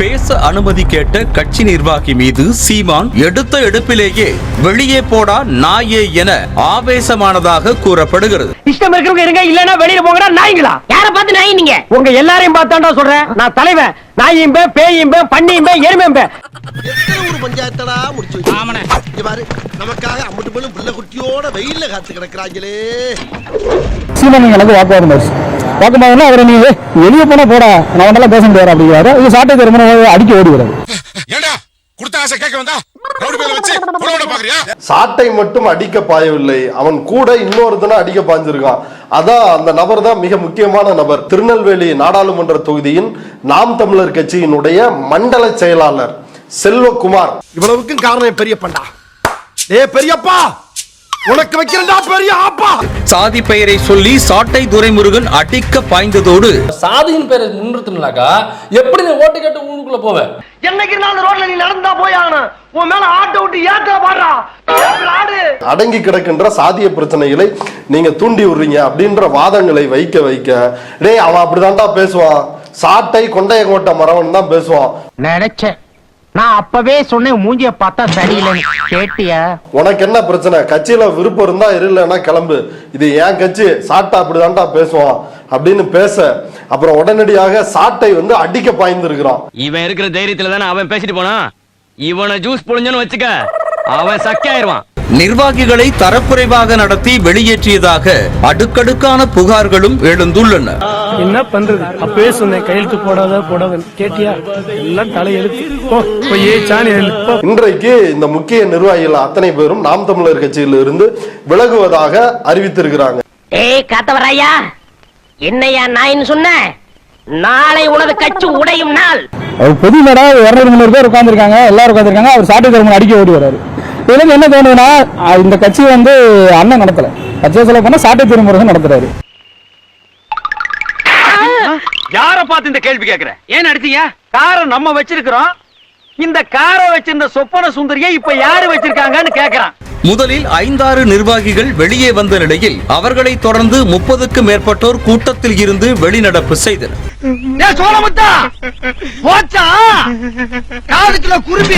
பேச அனுமதி கேட்ட கட்சி நிர்வாகி மீது சீமான் எடுத்த எடுப்பிலேயே வெளியே போடா நாயே என ஆவேசமானதாக கூறப்படுகிறது. இஷ்டம் இருக்கிறவங்க இருங்க இல்லனா வெளியில போங்கடா நாய்ங்களா? யார பார்த்து நாய் நீங்க உங்க எல்லாரையும் பார்த்தாண்டா சொல்றேன். நான் தலைவன். நாயும் பே பேயும் பே பண்ணியும் பே எருமையும் பே எத்தனை ஒரு பஞ்சாயத்தடா முடிச்சு வச்சு. இங்க பாரு நமக்காக அம்பட்டு போலும் பிள்ளை குட்டியோட வெயில்ல காத்து கிடக்குறாங்களே. சீமான் எனக்கு வாக்குவாதம் ஆச்சு வாக்குவாதம்னா அவரை நீ வெளியே போனா போடா. நான் நல்லா பேச முடியாது அப்படிங்கிறாரு. இது சாட்டை திருமணம் அடிக்க ஓடிக்கிறாரு ஏண்டா கொடுத்த ஆசை கேட்க வந்தா? சாட்டை மட்டும் அடிக்க பாயவில்லை. அவன் கூட இன்னொருத்தனை அடிக்க பாய்ஞ்சிருக்கான். அதான் அந்த நபர் தான் மிக முக்கியமான நபர். திருநெல்வேலி நாடாளுமன்ற தொகுதியின் நாம் தமிழர் கட்சியினுடைய மண்டல செயலாளர் செல்வகுமார். இவ்வளவுக்கும் காரணம் என் பெரியப்பன்டா. ஏ பெரியப்பா! உனக்கு வைக்கிறேன்டா பெரிய ஆப்பா. சாதி பெயரை சொல்லி சாட்டை துரைமுருகன் அடிக்க பாய்ந்ததோடு. சாதியின் பேரை முன்னிறுத்தினாக்கா எப்படி நீ ஓட்டு கேட்டு ஊருக்குள்ள போவ? என்னைக்கு இருந்தாலும் ரோட்ல நீ நடந்தா போய் ஆகணும். உன் மேல ஆட்டோ விட்டு ஏத்த பாடுறா. அடங்கி கிடக்கின்ற சாதிய பிரச்சனைகளை நீங்க தூண்டி விடுறீங்க அப்படின்ற வாதங்களை வைக்க வைக்க டேய் அவன் அப்படிதான்டா பேசுவான். சாட்டை கொண்டைய கோட்டை மரவன் தான் பேசுவான். நினைச்சேன். நான் அப்பவே சொன்னேன் மூஞ்சிய பார்த்தா சரியில்லைன்னு. கேட்டியா? உனக்கு என்ன பிரச்சனை? கட்சியில விருப்பம் இருந்தா இரு இல்லைன்னா கிளம்பு. இது என் கட்சி சாட்டை அப்படிதான்டா பேசுவான் அப்படின்னு பேச. அப்புறம் உடனடியாக சாட்டை வந்து அடிக்க பாய்ந்திருக்கிறான். இவன் இருக்கிற தைரியத்துல தானே அவன் பேசிட்டு போனான்? இவனை ஜூஸ் புழிஞ்சன்னு வச்சுக்க அவன் சக்கையாயிருவான் நிர்வாகிகளை தரக்குறைவாக நடத்தி வெளியேற்றியதாக அடுக்கடுக்கான புகார்களும் எழுந்துள்ளன. என்ன பண்றது? அப்பவே சொன்னேன் கையெழுத்து போடாத போடாத கேட்டியா? எல்லாம் தலையெழுத்து. இன்றைக்கு இந்த முக்கிய நிர்வாகிகள் அத்தனை பேரும் நாம் தமிழர் கட்சியில் இருந்து விலகுவதாக அறிவித்திருக்கிறாங்க. ஏய் காத்தவராயா? என்னையா நாயின்னு சொன்ன? நாளை உனது கட்சி உடையும் நாள். பொது மேடா இருநூறு முந்நூறு பேர் உட்காந்துருக்காங்க எல்லாரும் உட்காந்துருக்காங்க அவர் சாட்டை திருமணம் அடிக்க ஓடி வர்றாரு. இதுல என்ன தோணுதுன்னா இந்த கட்சி வந்து அண்ணன் நடத்தல. கட்சியை சொல்ல போனா சாட்டை திருமுருகன் நடத்துறாரு. யார பார்த்து இந்த கேள்வி கேக்குற? ஏன் அடிச்சீங்க காரை நம்ம வச்சிருக்கிறோம். இந்த காரை வச்சிருந்த சொப்பன சுந்தரியை இப்ப யாரு வச்சிருக்காங்கன்னு கேக்குறான். முதலில் ஐந்தாறு நிர்வாகிகள் வெளியே வந்த நிலையில் அவர்களை தொடர்ந்து முப்பதுக்கும் மேற்பட்டோர் கூட்டத்தில் இருந்து வெளிநடப்பு செய்தனர். சோழமுத்தா! போச்சா? காதுக்குள்ள குரும்பி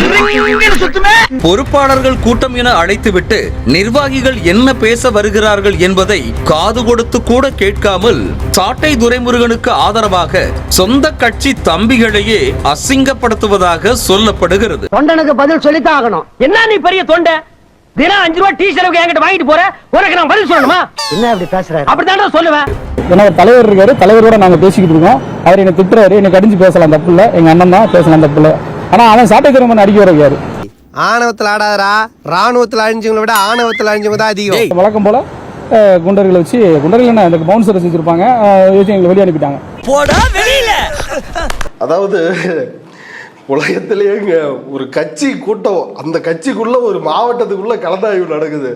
சுத்துமே? பொறுப்பாளர்கள் கூட்டம் என அழைத்துவிட்டு நிர்வாகிகள் என்ன பேச வருகிறார்கள் என்பதை காது கொடுத்து கூட கேட்காமல் சாட்டை துரைமுருகனுக்கு ஆதரவாக சொந்த கட்சி தம்பிகளையே அசிங்கப்படுத்துவதாக சொல்லப்படுகிறது. தொண்டனுக்கு பதில் சொல்லித்தான் ஆகணும். என்ன நீ பெரிய தொண்டை? தினம் அஞ்சு ரூபாய் டீ செலவுக்கு என்கிட்ட வாங்கிட்டு போற? உனக்கு நான் பதில் சொல்லணுமா? என்ன அப்படி பேசுற? அப்படித்தான்டா சொல்லுவேன். ஏன்னா ஒரு தலைவர் இருக்காரு தலைவரோட நாங்க பேசிக்கிட்டு இருக்கோம். அவர் என்ன திட்டுறாரு என்ன கடிஞ்சு பேசலாம் தப்பு இல்ல எங்க அண்ணன் தான் பேசலாம் தப்பு இல்ல ஆனா அவன் சாட்டை திருமணம் அடிக்க வர்றாரு ஆணவத்துல ஆடாதரா ராணுவத்துல அழிஞ்சவங்களை விட ஆணவத்துல அழிஞ்சவங்க தான் அதிகம். வழக்கம் போல குண்டர்களை வச்சு குண்டர்கள் என்ன இந்த பவுன்சரை செஞ்சிருப்பாங்க எங்களை வெளியே அனுப்பிட்டாங்க. அதாவது உலகத்திலேயேங்க ஒரு கட்சி கூட்டம் அந்த கட்சிக்குள்ள ஒரு மாவட்டத்துக்குள்ள கலந்தாய்வு நடக்குது.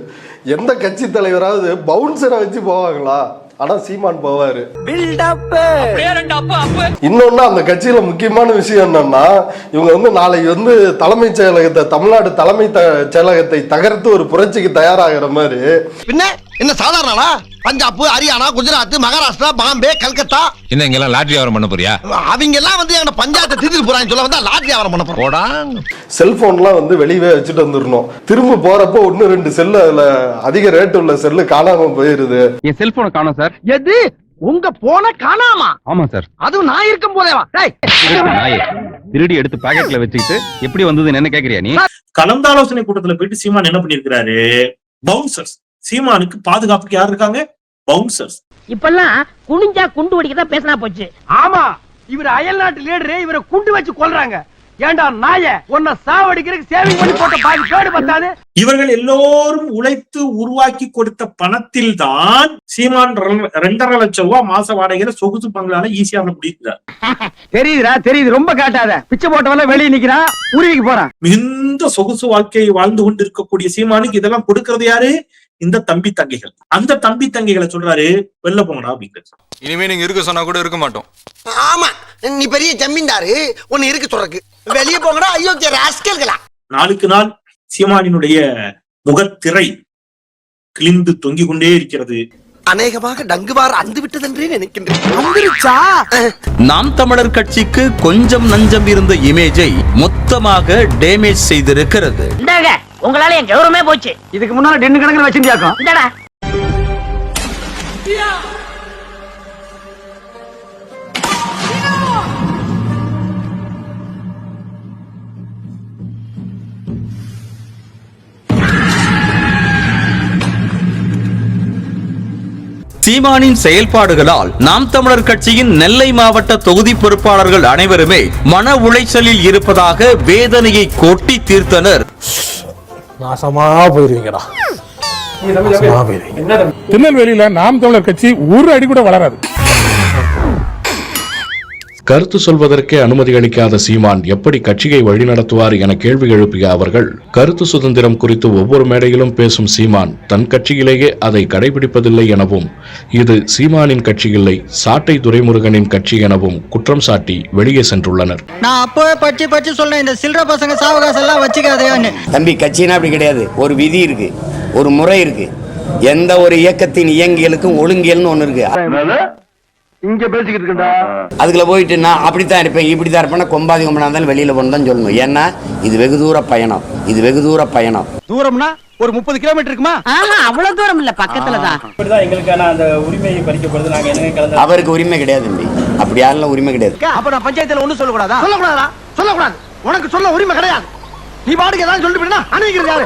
எந்த கட்சி தலைவராவது பவுன்சரை வச்சு போவாங்களா? ஆனா சீமான் போவாரு. இன்னொன்னு அந்த கட்சியில முக்கியமான விஷயம் என்னன்னா இவங்க வந்து நாளைக்கு வந்து தலைமைச் செயலகத்தை தமிழ்நாடு தலைமை செயலகத்தை தகர்த்து ஒரு புரட்சிக்கு தயாராகிற மாதிரி பின்ன என்ன சாதாரணா பஞ்சாப் ஹரியானா குஜராத் மகாராஷ்டிரா பாம்பே கல்கத்தா. என்ன இங்க எல்லாம் லாட்டரி வியாபாரம் பண்ண போறியா? அவங்க எல்லாம் வந்து எங்க பஞ்சாயத்தை திருத்திட்டு போறாங்க சொல்ல வந்தா லாட்ரி வியாபாரம் பண்ண போறோம். போடா. செல்போன்லாம் வந்து வெளியவே வச்சுட்டு வந்துடணும் திரும்ப போறப்போ ஒன்னு ரெண்டு செல்லு அதுல அதிக ரேட் உள்ள செல்லு காணாம போயிருது. என் செல்போனை காணோம் சார் எது? உங்க போன காணாமா? ஆமா சார் அதுவும் நான் இருக்கும் போதேவா? திருடி எடுத்து பாக்கெட்ல வச்சுக்கிட்டு எப்படி வந்ததுன்னு என்ன கேக்குறியா நீ? கலந்து ஆலோசனை கூட்டத்துல போயிட்டு சீமான் என்ன பண்ணிருக்கிறாரு பவுன்சர்ஸ் சீமானுக்கு பாதுகாப்புக்கு யார் இருக்காங்க? பவுன்சர்ஸ் இப்பெல்லாம் குனிஞ்சா குண்டு வெடிக்க தான் பேசினா போச்சு. ஆமா இவர் அயல் நாட்டு லீடரு இவரை குண்டு வச்சு கொல்றாங்க. ஏண்டா நாய உன்னை சாவடிக்கிறதுக்கு சேவிங் பண்ணி போட்ட பாதி கேடு பத்தாது? இவர்கள் எல்லோரும் உழைத்து உருவாக்கி கொடுத்த பணத்தில் தான் சீமான் ரெண்டரை லட்சம் ரூபாய் மாச வாடகையில சொகுசு பங்களால ஈஸியா முடிக்கிறார். தெரியுதுடா தெரியுது. ரொம்ப காட்டாத. பிச்சை போட்டவெல்லாம் வெளியே நிக்கிறான் உருவிக்கு போறான். மிகுந்த சொகுசு வாழ்க்கையை வாழ்ந்து கொண்டு இருக்கக்கூடிய சீமானுக்கு இதெல்லாம் கொடுக்கறது யாரு? இந்த தம்பி தங்கைகள். அந்த தம்பி தங்கைகளை சொல்றாரு வெளில போங்கடா அப்படிங்கிறது இனிமே நீங்க இருக்க சொன்னா கூட இருக்க மாட்டோம். ஆமா. நீ பெரிய ஜமீன்தாரு. உன்னை இருக்கு சொல்றக்கு வெளியே போங்கடா. ஐயோ ராஸ்கல்களா நாளுக்கு நாள் சீமானினுடைய முகத்திரை கிழிந்து தொங்கிக் கொண்டே இருக்கிறது. அநேகமாக டங்குவார் அந்து விட்டதென்றே நினைக்கின்றேன். வந்துருச்சா? நாம் தமிழர் கட்சிக்கு கொஞ்சம் நஞ்சம் இருந்த இமேஜை மொத்தமாக டேமேஜ் செய்திருக்கிறது. உங்களால என் கௌரவமே போச்சு. இதுக்கு முன்னால டென்னு கணக்குல வச்சிருந்தியாக்கும் இந்தாடா. சீமானின் செயல்பாடுகளால் நாம் தமிழர் கட்சியின் நெல்லை மாவட்ட தொகுதி பொறுப்பாளர்கள் அனைவருமே மன உளைச்சலில் இருப்பதாக வேதனையை கொட்டி தீர்த்தனர். நாசமா போயிருவீங்கடா. திருநெல்வேலியில நாம் தமிழர் கட்சி ஒரு அடி கூட வளராது. கருத்து சொல்வதற்கே அனுமதி அளிக்காத சீமான் எப்படி கட்சியை வழிநடத்துவார் என கேள்வி எழுப்பிய அவர்கள் கருத்து சுதந்திரம் குறித்து ஒவ்வொரு மேடையிலும் பேசும் சீமான் தன் கட்சியிலேயே அதை கடைபிடிப்பதில்லை எனவும் இது சீமானின் கட்சி இல்லை சாட்டை துரைமுருகனின் கட்சி எனவும் குற்றம் சாட்டி வெளியே சென்றுள்ளனர். நான் அப்பவே பச்சு பச்சு சொன்னேன் இந்த சில்லற பசங்க சாவகாசம் எல்லாம் வச்சுக்காதேன்னு. தம்பி கட்சினா அப்படி கிடையாது. ஒரு விதி இருக்கு ஒரு முறை இருக்கு. எந்த ஒரு இயக்கத்தின் இயங்கியலுக்கும் ஒழுங்கியல்னு ஒண்ணு இருக்கு. இங்க பேசிக்கிட்டு இருக்கா அதுக்குள்ள போயிட்டு நான் அப்படித்தான் இருப்பேன். இப்படித்தான் இருப்பேன் கொம்பாதி கொம்பனா இருந்தாலும் வெளியில போகணும் தான் சொல்லணும். ஏன்னா இது வெகு தூர பயணம். இது வெகு தூர பயணம். தூரம்னா ஒரு முப்பது கிலோமீட்டர் இருக்குமா? அவ்வளவு தூரம் இல்ல பக்கத்துல தான். அவருக்கு உரிமை கிடையாது அப்படி யாரெல்லாம் உரிமை கிடையாது. அப்ப நான் பஞ்சாயத்துல ஒண்ணு சொல்லக்கூடாதா? சொல்லக்கூடாதா சொல்லக்கூடாது. உனக்கு சொல்ல உரிமை கிடையாது. நீ பாட்டுக்கு ஏதாவது சொல்லிட்டு யாரு?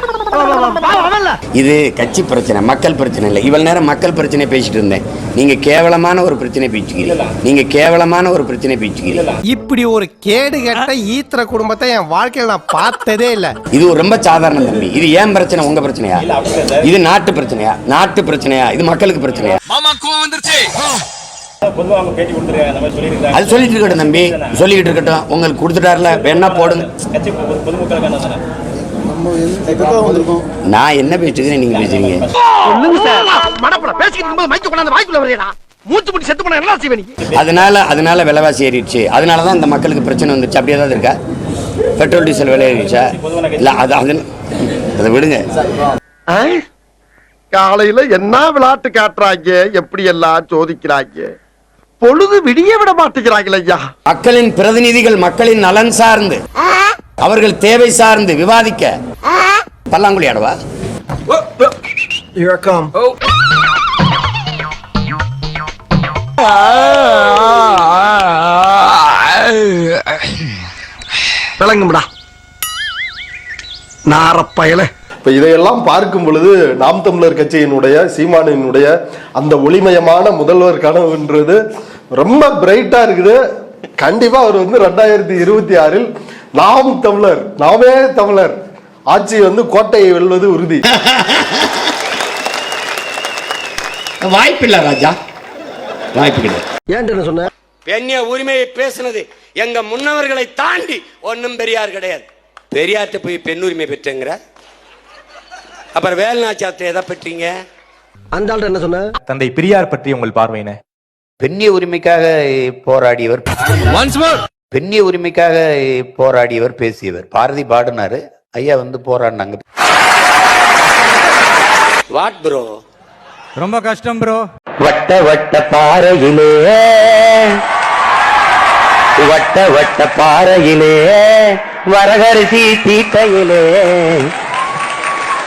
இது கட்சி பிரச்சனை மக்கள் பிரச்சனை இல்லை. இவ்வளவு நேரம் மக்கள் பிரச்சனை பேசிட்டு இருந்தேன். நீங்க கேவலமான ஒரு பிரச்சனை பேச்சுக்கிறீங்க நீங்க கேவலமான ஒரு பிரச்சனை பேச்சுக்கிறீங்க இப்படி ஒரு கேடு கெட்ட ஈத்திர குடும்பத்தை என் வாழ்க்கையில நான் பார்த்ததே இல்ல. இது ஒரு ரொம்ப சாதாரண தம்பி. இது ஏன் பிரச்சனை? உங்க பிரச்சனையா? இது நாட்டு பிரச்சனையா? நாட்டு பிரச்சனையா? இது மக்களுக்கு பிரச்சனையா? மாமா கோவம் வந்துருச்சு. அது சொல்லிட்டு இருக்கட்டும் தம்பி. சொல்லிட்டு இருக்கட்டும். உங்களுக்கு கொடுத்துட்டாருல. வேணா போடுங்க. நான் என்ன பேசுகிறேன் நீங்க பேசுறீங்க? என்ன அதனால அதனால விலைவாசி ஏறிடுச்சு. அதனால தான் இந்த மக்களுக்கு பிரச்சனை வந்துருச்சு அப்படியே தான் இருக்கா? பெட்ரோல் டீசல் விலை ஏறிடுச்சா? இல்ல அது அது அதை விடுங்க. காலையில என்ன விளையாட்டு காட்டுறாங்க? எப்படி எல்லாம் சோதிக்கிறாங்க? பொழுது விடிய விட மாட்டேங்கிறாங்களே ஐயா. மக்களின் பிரதிநிதிகள் மக்களின் நலன் சார்ந்து அவர்கள் தேவை சார்ந்து விவாதிக்க. பல்லாங்குழி ஆடவா? விளங்கும்டா. நாரப்பயல. இப்ப இதையெல்லாம் பார்க்கும் பொழுது நாம் தமிழர் கட்சியினுடைய சீமானினுடைய அந்த ஒளிமயமான முதல்வர் கனவுன்றது ரொம்ப பிரைட்டா இருக்குது. கண்டிப்பா அவர் வந்து ரெண்டாயிரத்தி இருபத்தி ஆறில் நாம் தமிழர் நாமே தமிழர் ஆட்சி வந்து கோட்டையை வெல்வது உறுதி. வாய்ப்பில்லை ராஜா. வாய்ப்பு கிடையாது ஏன்ட்டு சொன்ன? பெண்ணிய உரிமையை பேசுனது எங்க முன்னவர்களை தாண்டி ஒன்றும் பெரியார் கிடையாது. பெரியார்ட்ட போய் பெண் உரிமை பெற்றங்கிற? அப்புறம் வேலுநாச்சியார்ட்ட எதை பெற்றீங்க? அந்த என்ன சொன்ன? தந்தை பெரியார் பற்றி உங்கள் பார்வையின பெண்ணிய உரிமைக்காக போராடியவர் பெண்ணிய உரிமைக்காக போராடியவர் பேசியவர். பாரதி பாடினாரு. ஐயா வந்து போராடினாங்க. வாட் ப்ரோ ரொம்ப கஷ்டம் ப்ரோ வட்ட வட்ட பாறையிலே. வட்ட வட்ட பாறையிலே. வரகரிசி தீட்டையிலே.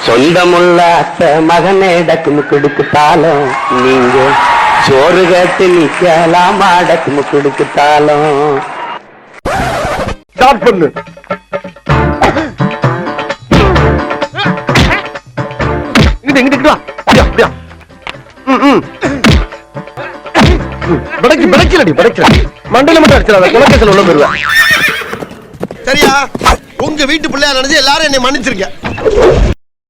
சொந்தமுள்ள அத்த மகனே டக்குமு கொடுக்குத்தாலும் நீங்க சோறு கட்டு நிக்கலாம் டக்குமு கொடுக்குத்தாலும் ஸ்டார்ட் பண்ணு. இங்கிட்டு இங்கிட்டு வா. அப்படியா அப்படியா. ம், ம். பிடைக்கு பிடைக்கலடி பிடைக்கல மண்டல மட்டும் அடிச்சிடாத. குலக்கேசல் உள்ள போயிருவேன் சரியா? உங்க வீட்டு பிள்ளையா நினைச்சு எல்லாரும் என்னை மன்னிச்சிருங்க.